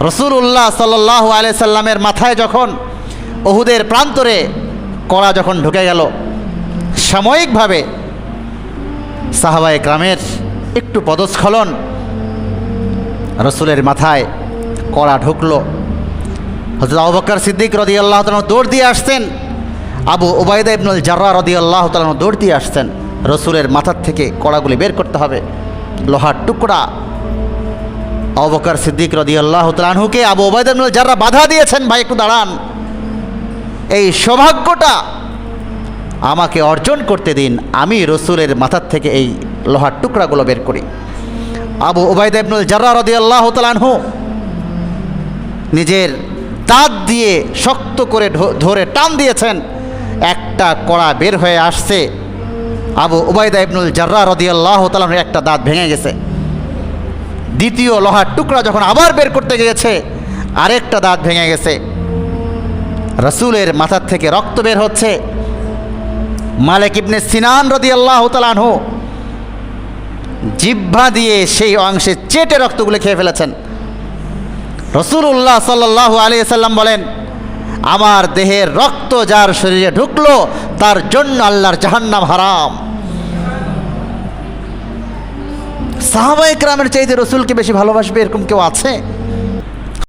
রসুল উল্লাহ সাল্লাহ সাল্লামের মাথায় যখন ওহুদের প্রান্তরে কড়া যখন ঢুকে গেল, সাময়িকভাবে সাহাবায়ে গ্রামের একটু পদস্খলন রসুলের মাথায় কড়া ঢুকলো। হজরত আবু বকর সিদ্দিক রদি আল্লাহ তালন দৌড় দিয়ে আসতেন আবু ওবায়দা ইবনুল জার্রা রদি আল্লাহ তালন দৌড় দিয়ে আসতেন রসুলের মাথার থেকে কড়াগুলি বের করতে হবে। লোহার টুকরা আবু বকর সিদ্দিক রদি আল্লাহ তালাহুকে আবু ওবায়দা ইবনুল জার্রা বাধা দিয়েছেন, ভাই, একটু দাঁড়ান। এই সৌভাগ্যটা আমাকে অর্জন করতে দিন। আমি রসুলের মাথার থেকে এই লোহার টুকরাগুলো বের করি। আবু ওবায়দা ইবনুল জার্রা রদি আল্লাহ তালানহু নিজের দাঁত দিয়ে শক্ত করে ধরে টান দিয়েছেন। একটা কড়া বের হয়ে আসছে। আবু উবাইদা ইবনুল জার্রা রদি আল্লাহ তালার একটা দাঁত ভেঙে গেছে। দ্বিতীয় লোহার টুকরা যখন আবার বের করতে গিয়েছে, আরেকটা দাঁত ভেঙে গেছে। রসুলের মাথার থেকে রক্ত বের হচ্ছে। মালিক ইবনে সিনান রদি আল্লাহ তালানহু জিহ্বা দিয়ে সেই অংশে চেটে রক্তগুলো খেয়ে ফেলেছেন। রসুল্লাহ সাল্লাহ আলী সাল্লাম বলেন, আমার দেহের রক্ত যার শরীরে ঢুকলো, তার জন্য আল্লাহর জাহান্নাম হারাম। সাহাবাই গ্রামের চাইতে রসুলকে বেশি ভালোবাসবে এরকম কেউ আছে?